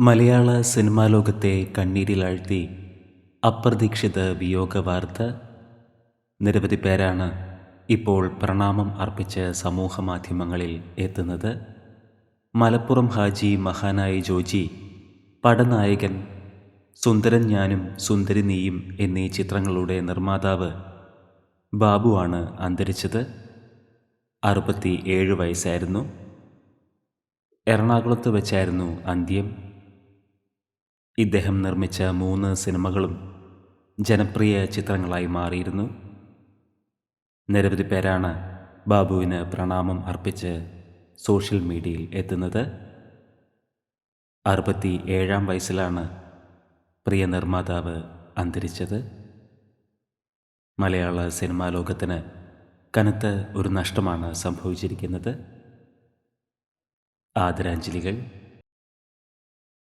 മലയാള cinema ലോകത്തെ കണ്ണീരിലാഴ്ത്തി അപ്രതീക്ഷിത വിയോഗ വാർത്ത നിരവധി പേരാണ് ഇപ്പോൾ പ്രണാമം അർപ്പിച്ച് സമൂഹ മാധ്യമങ്ങളിൽ എത്തുന്നത്. മലപ്പുറം ഹാജി മഹാനായ ജോജി പടനായകൻ സുന്ദരൻ ഞാനും സുന്ദരി നീയും എന്നീ ചിത്രങ്ങളുടെ നിർമ്മാതാവ് ബാബുവാണ് അന്തരിച്ചത്. അറുപത്തി ഏഴ് വയസ്സായിരുന്നു. എറണാകുളത്ത് വെച്ചായിരുന്നു അന്ത്യം. ഇദ്ദേഹം നിർമ്മിച്ച മൂന്ന് സിനിമകളും ജനപ്രിയ ചിത്രങ്ങളായി മാറിയിരുന്നു. നിരവധി പേരാണ് ബാബുവിന് പ്രണാമം അർപ്പിച്ച് സോഷ്യൽ മീഡിയയിൽ എത്തുന്നത്. അറുപത്തി ഏഴാം വയസ്സിലാണ് പ്രിയ നിർമ്മാതാവ് അന്തരിച്ചത്. മലയാള സിനിമാ ലോകത്തിന് കനത്ത ഒരു നഷ്ടമാണ് സംഭവിച്ചിരിക്കുന്നത്. ആദരാഞ്ജലികൾ.